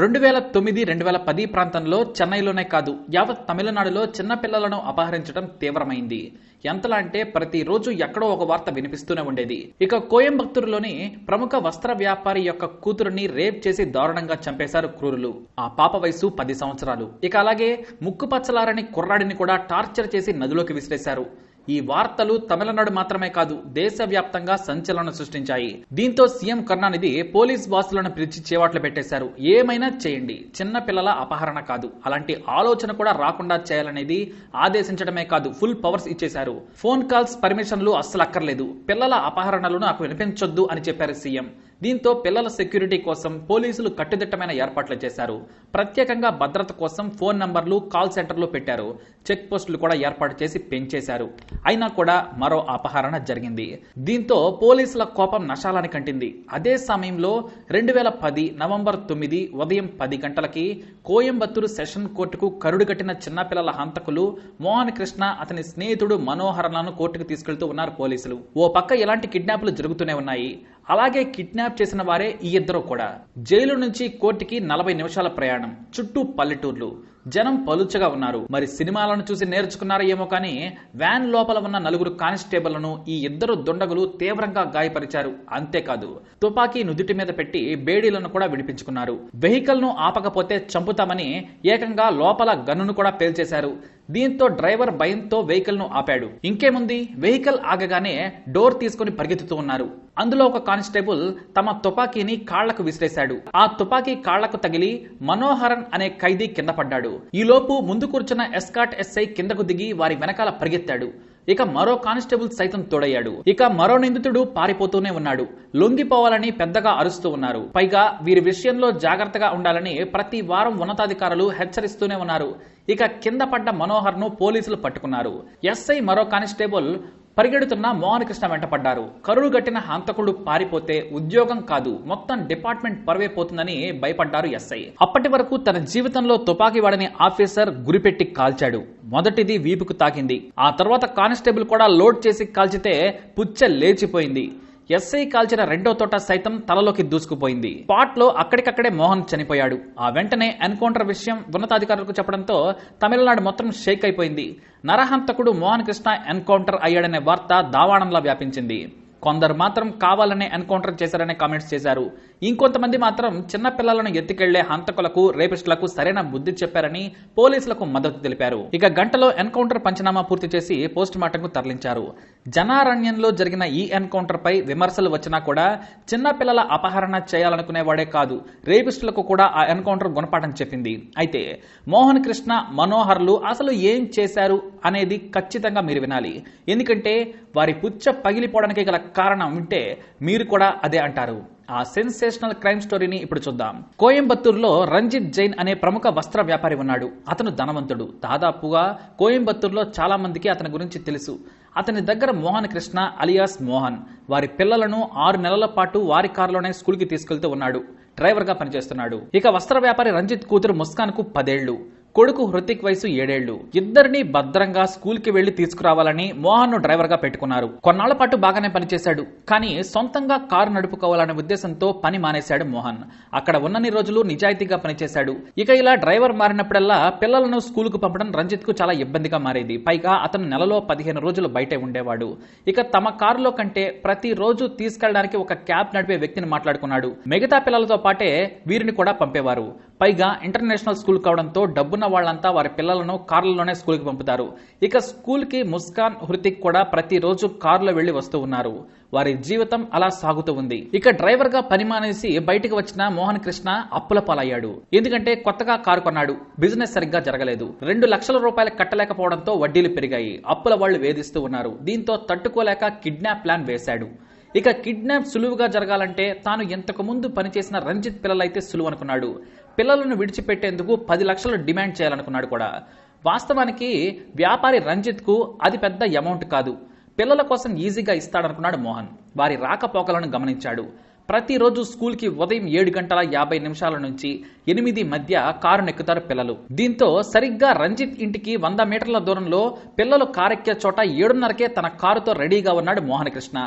రెండు వేల తొమ్మిది రెండు వేల పది ప్రాంతంలో చెన్నైలోనే కాదు యావత్ తమిళనాడులో చిన్నపిల్లలను అపహరించడం తీవ్రమైంది. ఎంతలా అంటే ప్రతిరోజు ఎక్కడో ఒక వార్త వినిపిస్తూనే ఉండేది. ఇక కోయంబత్తూరులోని ప్రముఖ వస్త్ర వ్యాపారి యొక్క కూతురుని రేప్ చేసి దారుణంగా చంపేశారు క్రూరులు. ఆ పాప వయసు పది సంవత్సరాలు. ఇక అలాగే ముక్కు పచ్చలారని కుర్రాడిని కూడా టార్చర్ చేసి నదిలోకి విసిరేశారు. ఈ వార్తలు తమిళనాడు మాత్రమే కాదు దేశవ్యాప్తంగా సంచలనం సృష్టించాయి. దీంతో సీఎం కరుణానిధి పోలీస్ బాసులను పిలిచి చేవాట్లు పెట్టేశారు. ఏమైనా చేయండి. చిన్న పిల్లల అపహరణ కాదు. అలాంటి ఆలోచన కూడా రాకుండా చేయాలనేది ఆదేశించడమే కాదు ఫుల్ పవర్స్ ఇచ్చేశారు. ఫోన్ కాల్స్ పర్మిషన్లు అస్సలు అక్కర్లేదు పిల్లల అపహరణలు నాకు వినిపించొద్దు అని చెప్పారు సీఎం. దీంతో పిల్లల సెక్యూరిటీ కోసం పోలీసులు కట్టుదిట్టమైన ఏర్పాట్లు చేశారు. ప్రత్యేకంగా భద్రత కోసం ఫోన్ నంబర్లు కాల్ సెంటర్లు పెట్టారు. చెక్ పోస్టులు కూడా ఏర్పాటు చేసి పెంచేశారు. అయినా కూడా మరో అపహరణ జరిగింది. దీంతో పోలీసుల కోపం నశాలని కంటింది. అదే సమయంలో రెండు వేల పది నవంబర్ తొమ్మిది ఉదయం పది గంటలకి కోయంబత్తూరు సెషన్ కోర్టుకు కరుడు కట్టిన చిన్నపిల్లల హంతకులు మోహన్ కృష్ణ అతని స్నేహితుడు మనోహరలను కోర్టుకు తీసుకెళ్తూ ఉన్నారు పోలీసులు. ఓ పక్క ఇలాంటి కిడ్నాప్లు జరుగుతూనే ఉన్నాయి. అలాగే కిడ్నాప్ చేసిన వారే ఈ ఇద్దరు కూడా. జైలు నుంచి కోర్టుకి నలభై నిమిషాల ప్రయాణం. చుట్టూ పల్లెటూర్లు. జనం పలుచగా ఉన్నారు. మరి సినిమాలను చూసి నేర్చుకున్నారో ఏమో కానీ వ్యాన్ లోపల ఉన్న నలుగురు కానిస్టేబుల్లను ఈ ఇద్దరు దుండగులు తీవ్రంగా గాయపరిచారు. అంతేకాదు తుపాకీ నుదుటి మీద పెట్టి బేడీలను కూడా విడిపించుకున్నారు. వెహికల్ను ఆపకపోతే చంపుతామని ఏకంగా లోపల గన్నును కూడా పేల్చేశారు. దీంతో డ్రైవర్ భయంతో వెహికల్ను ఆపాడు. ఇంకేముంది? వెహికల్ ఆగగానే డోర్ తీసుకుని పరిగెత్తుతూ ఉన్నారు. అందులో ఒక కానిస్టేబుల్ తమ తుపాకీని కాళ్ళకు విసిరేశాడు. ఆ తుపాకీ కాళ్ళకు తగిలి మనోహరన్ అనే ఖైదీ కింద పడ్డాడు. ఈలోపు ముందు కూర్చున్న ఎస్కాట్ ఎస్ఐ కిందకు దిగి వారి వెనకాల పరిగెత్తాడు. ఇక మరో కానిస్టేబుల్ సైతం తోడయ్యాడు. ఇక మరో నిందితుడు పారిపోతూనే ఉన్నాడు. లొంగిపోవాలని పెద్దగా అరుస్తూ ఉన్నారు. పైగా వీరి విషయంలో జాగ్రత్తగా ఉండాలని ప్రతి వారం ఉన్నతాధికారులు హెచ్చరిస్తూనే ఉన్నారు. ఇక కింద పడ్డ మనోహర్ను పోలీసులు పట్టుకున్నారు. ఎస్ఐ మరో కానిస్టేబుల్ పరిగెడుతున్న మోహన్ కృష్ణ వెంటపడ్డారు. కరుడు గట్టిన హంతకుడు పారిపోతే ఉద్యోగం కాదు మొత్తం డిపార్ట్మెంట్ పరవైపోతుందని భయపడ్డారు ఎస్ఐ. అప్పటి వరకు తన జీవితంలో తుపాకీ వాడని ఆఫీసర్ గురిపెట్టి కాల్చాడు. మొదటిది వీపుకు తాకింది. ఆ తర్వాత కానిస్టేబుల్ కూడా లోడ్ చేసి కాల్చితే పుచ్చ లేచిపోయింది. ఎస్ఐ కాల్చిన రెండో తోట సైతం తలలోకి దూసుకుపోయింది. స్పాట్లో అక్కడికక్కడే మోహన్ చనిపోయాడు. ఆ వెంటనే ఎన్కౌంటర్ విషయం ఉన్నతాధికారులకు చెప్పడంతో తమిళనాడు మొత్తం షేక్ అయిపోయింది. నరహంతకుడు మోహన్ కృష్ణ ఎన్కౌంటర్ అయ్యాడనే వార్త దావాణంలా వ్యాపించింది. కొందరు మాత్రం కావాలనే ఎన్కౌంటర్ చేశారనే కామెంట్స్ చేశారు. ఇంకొంతమంది మాత్రం చిన్న పిల్లలను ఎత్తుకెళ్ళే హంతకులకు రేపిస్టులకు సరైన బుద్ధి చెప్పారని పోలీసులకు మద్దతు తెలిపారు. ఇక గంటలో ఎన్కౌంటర్ పంచనామా పూర్తి చేసి పోస్ట్ మార్టంకు తరలించారు. జనారణ్యంలో జరిగిన ఈ ఎన్కౌంటర్పై విమర్శలు వచ్చినా కూడా చిన్నపిల్లల అపహరణ చేయాలనుకునేవాడే కాదు. రేపిస్టులకు కూడా ఆ ఎన్కౌంటర్ గుణపాఠం చెప్పింది. అయితే మోహన్ కృష్ణ మనోహర్లు అసలు ఏం చేశారు అనేది ఖచ్చితంగా మీరు వినాలి. ఎందుకంటే వారి పుచ్చ పగిలిపోవడానికి గల కారణం ఉంటే మీరు కూడా అదే అంటారు. ఆ సెన్సేషనల్ క్రైమ్ స్టోరీని ఇప్పుడు చూద్దాం. కోయంబత్తూరులో రంజిత్ జైన్ అనే ప్రముఖ వస్త్ర వ్యాపారి ఉన్నాడు. అతను ధనవంతుడు. దాదాపుగా కోయంబత్తూరులో చాలా మందికి అతని గురించి తెలుసు. అతని దగ్గర మోహన్ కృష్ణ అలియాస్ మోహన్. వారి పిల్లలను ఆరు నెలల పాటు వారి కారులోనే స్కూల్కి తీసుకెళ్తూ ఉన్నాడు. డ్రైవర్గా పనిచేస్తున్నాడు. ఇక వస్త్ర వ్యాపారి రంజిత్ కూతురు ముస్కాన్కు పదేళ్ళు. కొడుకు హృతిక్ వయసు ఏడేళ్ళు. ఇద్దరిని భద్రంగా స్కూల్కి వెళ్ళి తీసుకురావాలని మోహన్ను డ్రైవర్గా పెట్టుకున్నారు. కొన్నాళ్ళ పాటు బాగానే పనిచేశాడు. కానీ సొంతంగా కారు నడుపుకోవాలనే ఉద్దేశంతో పని మానేశాడు మోహన్. అక్కడ ఉన్నన్ని రోజులు నిజాయితీగా పనిచేశాడు. ఇక ఇలా డ్రైవర్ మారినప్పుడల్లా పిల్లలను స్కూల్కు పంపడం రంజిత్కు చాలా ఇబ్బందిగా మారేది. పైగా అతను నెలలో పదిహేను రోజులు బయటే ఉండేవాడు. ఇక తమ కారులో కంటే ప్రతి రోజు తీసుకెళ్ళడానికి ఒక క్యాబ్ నడిపే వ్యక్తిని మాట్లాడుకున్నాడు. మిగతా పిల్లలతో పాటే వీరిని కూడా పంపేవారు. పైగా ఇంటర్నేషనల్ స్కూల్ కావడంతో డబ్బున్న వాళ్ళంతా వారి పిల్లలను కార్లలోనే స్కూల్కి పంపుతారు. ఇక స్కూల్కి ముస్కాన్ హృతిక్ కూడా ప్రతిరోజు కారులో వెళ్ళి వస్తూ ఉన్నారు. వారి జీవితం అలా సాగుతూ ఉంది. ఇక డ్రైవర్గా పని మానేసి బయటకు వచ్చిన మోహన్ కృష్ణ అప్పుల పాలయ్యాడు. ఎందుకంటే కొత్తగా కారు కొన్నాడు. బిజినెస్ సరిగ్గా జరగలేదు. రెండు లక్షల రూపాయలు కట్టలేకపోవడంతో వడ్డీలు పెరిగాయి. అప్పుల వాళ్ళు వేధిస్తూ ఉన్నారు. దీంతో తట్టుకోలేక కిడ్నాప్ ప్లాన్ వేశాడు. ఇక కిడ్నాప్ సులువుగా జరగాలంటే తాను ఇంతకు ముందు పనిచేసిన రంజిత్ పిల్లలైతే సులువు అనుకున్నాడు. పిల్లలను విడిచిపెట్టేందుకు పది లక్షలు డిమాండ్ చేయాలనుకున్నాడు కూడా. వాస్తవానికి వ్యాపారి రంజిత్కు అది పెద్ద అమౌంట్ కాదు. పిల్లల కోసం ఈజీగా ఇస్తాడనుకున్నాడు మోహన్. వారి రాకపోకలను గమనించాడు. ప్రతిరోజు స్కూల్కి ఉదయం ఏడు గంటల యాభై నిమిషాల నుంచి ఎనిమిది మధ్య కారు నెక్కుతారు పిల్లలు. దీంతో సరిగ్గా రంజిత్ ఇంటికి వంద మీటర్ల దూరంలో పిల్లలు కారెక్కే చోట ఏడున్నరకే తన కారుతో రెడీగా ఉన్నాడు మోహన్ కృష్ణ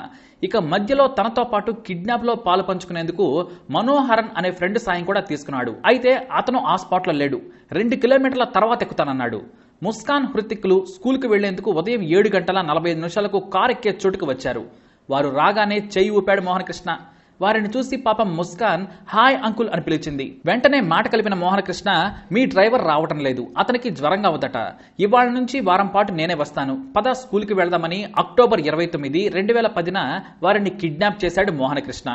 ఇక మధ్యలో తనతో పాటు కిడ్నాప్లో పాలు పంచుకునేందుకు మనోహరన్ అనే ఫ్రెండ్ సాయం కూడా తీసుకున్నాడు. అయితే అతను ఆ స్పాట్లో లేడు. రెండు కిలోమీటర్ల తర్వాత ఎక్కుతానన్నాడు. ముస్కాన్ హృతిక్లు స్కూల్కి వెళ్ళేందుకు ఉదయం ఏడు గంటల నలభై ఐదు నిమిషాలకు కారు ఎక్కే చోటుకు వచ్చారు. వారు రాగానే చేయి ఊపాడు మోహన్ కృష్ణ వారిని చూసి పాపం ముస్కాన్ హాయ్ అంకుల్ అని పిలిచింది. వెంటనే మాట కలిపిన మోహనకృష్ణ మీ డ్రైవర్ రావటం లేదు. అతనికి జ్వరంగా ఉందట ఇవాళ నుంచి వారం పాటు నేనే వస్తాను. పద స్కూల్కి వెళ్దామని అక్టోబర్ ఇరవై తొమ్మిది రెండు వేల పదిన వారిని కిడ్నాప్ చేశాడు మోహనకృష్ణ.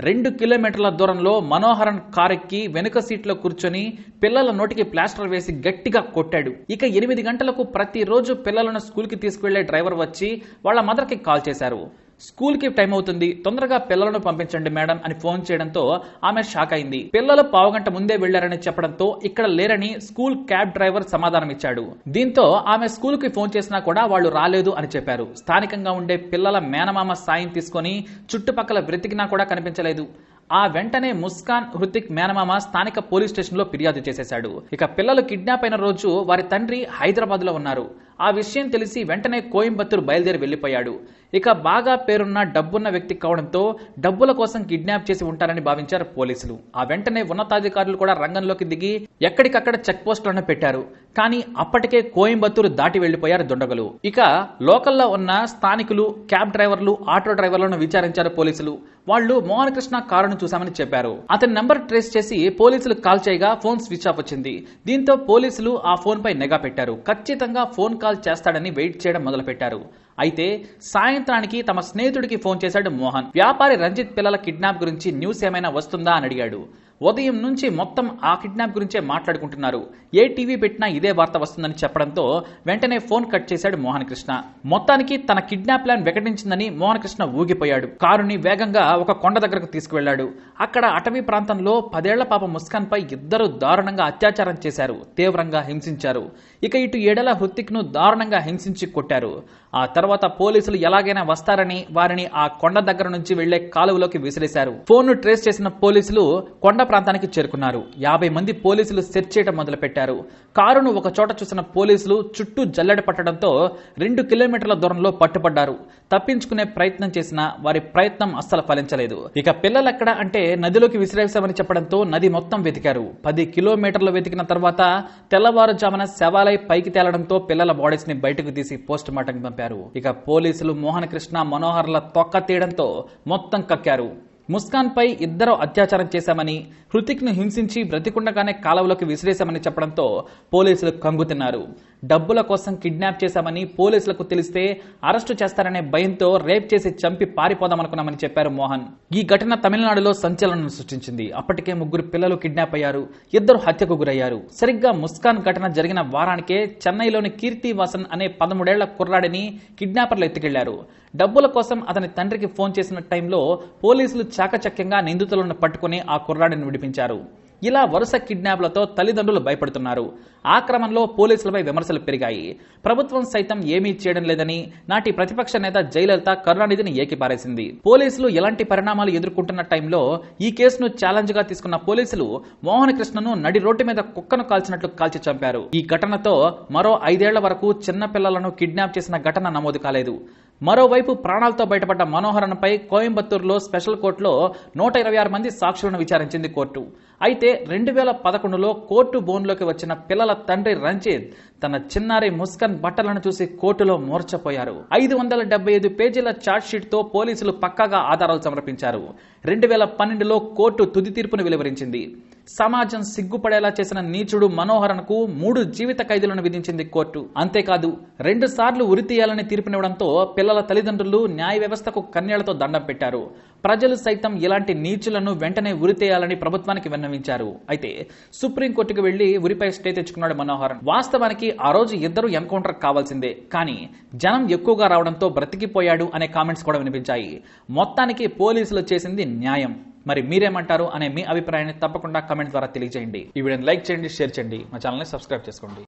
రెండు కిలోమీటర్ల దూరంలో మనోహరన్ కారెక్కి వెనుక సీట్లో కూర్చొని పిల్లల నోటికి ప్లాస్టర్ వేసి గట్టిగా కొట్టాడు. ఇక ఎనిమిది గంటలకు ప్రతిరోజు పిల్లలను స్కూల్కి తీసుకువెళ్ళే డ్రైవర్ వచ్చి వాళ్ళ మదర్కి కాల్ చేశారు. స్కూల్కి టైం అవుతుంది. తొందరగా పిల్లలను పంపించండి మేడం అని ఫోన్ చేయడంతో ఆమె షాక్ అయింది. పిల్లలు పావుగంట ముందే వెళ్ళారని చెప్పడంతో ఇక్కడ లేరని స్కూల్ క్యాబ్ డ్రైవర్ సమాధానం ఇచ్చాడు. దీంతో ఆమె స్కూల్కి ఫోన్ చేసినా కూడా వాళ్ళు రాలేదు అని చెప్పారు. స్థానికంగా ఉండే పిల్లల మేనమామ సాయం తీసుకొని చుట్టుపక్కల వెతికినా కూడా కనిపించలేదు. ఆ వెంటనే ముస్కాన్ హృతిక్ మేనమామ స్థానిక పోలీస్ స్టేషన్లో ఫిర్యాదు చేసేశాడు. ఇక పిల్లలు కిడ్నాప్ అయిన రోజు వారి తండ్రి హైదరాబాద్లో ఉన్నారు. ఆ విషయం తెలిసి వెంటనే కోయంబత్తూరు బయలుదేరి వెళ్ళిపోయాడు ఇక బాగా పేరున్న డబ్బున్న వ్యక్తి కావడంతో డబ్బుల కోసం కిడ్నాప్ చేసి ఉంటారని భావించారు పోలీసులు. ఆ వెంటనే ఉన్నతాధికారులు కూడా రంగంలోకి దిగి ఎక్కడికక్కడ చెక్ పోస్టులను పెట్టారు. కానీ అప్పటికే కోయంబత్తూరు దాటి వెళ్ళిపోయారు దుండగులు. ఇక లోకల్లో ఉన్న స్థానికులు క్యాబ్ డ్రైవర్లు ఆటో డ్రైవర్లను విచారించారు పోలీసులు. వాళ్ళు మోహన్ కృష్ణ కారును చూశామని చెప్పారు. అతని నెంబర్ ట్రేస్ చేసి పోలీసులు కాల్ చేయగా ఫోన్ స్విచ్ ఆఫ్ వచ్చింది. దీంతో పోలీసులు ఆ ఫోన్ పై నిఘా పెట్టారు. ఖచ్చితంగా ఫోన్ కాల్ చేస్తాడని వెయిట్ చేయడం మొదలుపెట్టారు. అయితే సాయంత్రానికి తమ స్నేహితుడికి ఫోన్ చేశాడు మోహన్. వ్యాపారి రంజిత్ పిల్లల కిడ్నాప్ గురించి న్యూస్ ఏమైనా వస్తుందా అని అడిగాడు. ఉదయం నుంచి మొత్తం ఆ కిడ్నాప్ గురించే మాట్లాడుకుంటున్నారు. ఏ టీవీ పెట్టినా ఇదే వార్త వస్తుందని చెప్పడంతో వెంటనే ఫోన్ కట్ చేశాడు మోహన్ కృష్ణ మొత్తానికి తన కిడ్నాప్ ప్లాన్ వికటించిందని మోహన్ కృష్ణ ఊగిపోయాడు. కారుని వేగంగా ఒక కొండ దగ్గరకు తీసుకువెళ్ళాడు అక్కడ అటవీ ప్రాంతంలో పదేళ్ళ పాప ముస్కాన్ పై ఇద్దరు దారుణంగా అత్యాచారం చేశారు. తీవ్రంగా హింసించారు. ఇక ఇటు ఏడల హృతిక్ను దారుణంగా హింసించి కొట్టారు. ఆ తర్వాత తర్వాత పోలీసులు ఎలాగైనా వస్తారని వారిని ఆ కొండ దగ్గర నుంచి వెళ్ళే కాలువలోకి విసిరేశారు. ఫోన్ను ట్రేస్ చేసిన పోలీసులు కొండ ప్రాంతానికి చేరుకున్నారు. యాభై మంది పోలీసులు సెర్చ్ చేయడం మొదలుపెట్టారు. కారును ఒక చోట చూసిన పోలీసులు చుట్టూ జల్లెడ పట్టడంతో రెండు కిలోమీటర్ల దూరంలో పట్టుపడ్డారు. తప్పించుకునే ప్రయత్నం చేసినా వారి ప్రయత్నం అస్సలు ఫలించలేదు. ఇక పిల్లలెక్కడ అంటే నదిలోకి విసిరేశామని చెప్పడంతో నది మొత్తం వెతికారు. పది కిలోమీటర్లు వెతికిన తర్వాత తెల్లవారుజామున శవాలై పైకి తేలడంతో పిల్లల బాడీస్ని బయటకు తీసి పోస్ట్ మార్టం పంపారు. ఇక పోలీసులు మోహన్ కృష్ణ మనోహర్ల తొక్క తీయడంతో మొత్తం కక్కారు. ముస్కాన్ పై ఇద్దరు అత్యాచారం చేశామని హృతిక్ను హింసించి బ్రతికుండగానే కాలువలోకి విసిరేశామని చెప్పడంతో పోలీసులు కంగుతిన్నారు డబ్బుల కోసం కిడ్నాప్ చేశామని పోలీసులకు తెలిస్తే అరెస్టు చేస్తారనే భయంతో రేప్ చేసి చంపి పారిపోదామనుకున్నామని చెప్పారు మోహన్. ఈ ఘటన తమిళనాడులో సంచలనం సృష్టించింది. అప్పటికే ముగ్గురు పిల్లలు కిడ్నాప్ అయ్యారు. ఇద్దరు హత్యకు గురయ్యారు. సరిగ్గా ముస్కాన్ ఘటన జరిగిన వారానికే చెన్నైలోని కీర్తి వాసన్ అనే పదమూడేళ్ళ కుర్రాడిని కిడ్నాపర్లు ఎత్తుకెళ్ళారు. డబ్బుల కోసం అతని తండ్రికి ఫోన్ చేసిన టైంలో పోలీసులు చాకచక్యంగా నిందితులను పట్టుకుని ఆ కుర్రాడిని విడిపించారు. ఇలా వరుస కిడ్నాప్లతో తల్లిదండ్రులు భయపడుతున్నారు. ఆ క్రమంలో పోలీసులపై విమర్శలు పెరిగాయి. ప్రభుత్వం సైతం ఏమీ చేయడం లేదని నాటి ప్రతిపక్ష నేత జయలలిత కరుణానిధిని ఏకిపారేసింది. పోలీసులు ఎలాంటి పరిణామాలు ఎదుర్కొంటున్న టైంలో ఈ కేసును ఛాలెంజ్గా తీసుకున్న పోలీసులు మోహన్ కృష్ణను నడి రోడ్డు మీద కుక్కను కాల్చినట్లు కాల్చి చంపారు. ఈ ఘటనతో మరో ఐదేళ్ళ వరకు చిన్న పిల్లలను కిడ్నాప్ చేసిన ఘటన నమోదు కాలేదు. మరోవైపు ప్రాణాలతో బయటపడ్డ మనోహరన్పై కోయంబత్తూరులో స్పెషల్ కోర్టులో నూట ఇరవై ఆరు మంది సాక్షులను విచారించింది కోర్టు. అయితే రెండు వేల పదకొండులో కోర్టు బోన్లోకి వచ్చిన పిల్లల తండ్రి రంజిత్ తన చిన్నారి ముస్కన్ బట్టలను చూసి కోర్టులో మూర్చపోయారు ఐదు వందల డెబ్బై ఐదు పేజీల ఛార్జ్తో పోలీసులు పక్కాగా ఆధారాలు సమర్పించారు. రెండు వేల పన్నెండులో కోర్టు తుది తీర్పును వెలువరించింది. సమాజం సిగ్గుపడేలా చేసిన నీచుడు మనోహరన్కు మూడు జీవిత ఖైదులను విధించింది కోర్టు. అంతేకాదు రెండు సార్లు ఉరితీయాలని తీర్పునివ్వడంతో పిల్లల తల్లిదండ్రులు న్యాయ వ్యవస్థకు కన్యలతో దండం పెట్టారు. ప్రజలు సైతం ఇలాంటి నీచులను వెంటనే ఉరితేయాలని ప్రభుత్వానికి విన్నవించారు. అయితే సుప్రీంకోర్టుకు వెళ్ళి ఉరిపై స్టే తెచ్చుకున్నాడు మనోహరన్. వాస్తవానికి ఆ రోజు ఇద్దరు ఎన్కౌంటర్ కావాల్సిందే. కానీ జనం ఎక్కువగా రావడంతో బ్రతికిపోయాడు అనే కామెంట్స్ కూడా వినిపించాయి. మొత్తానికి పోలీసులు చేసింది న్యాయం. మరి మీరేమంటారు అనే మీ అభిప్రాయాన్ని తప్పకుండా కమెంట్ ద్వారా తెలియజేయండి. ఈ వీడియోని లైక్ చేయండి షేర్ చేయండి. మా ఛానల్ని సబ్స్క్రైబ్ చేసుకోండి.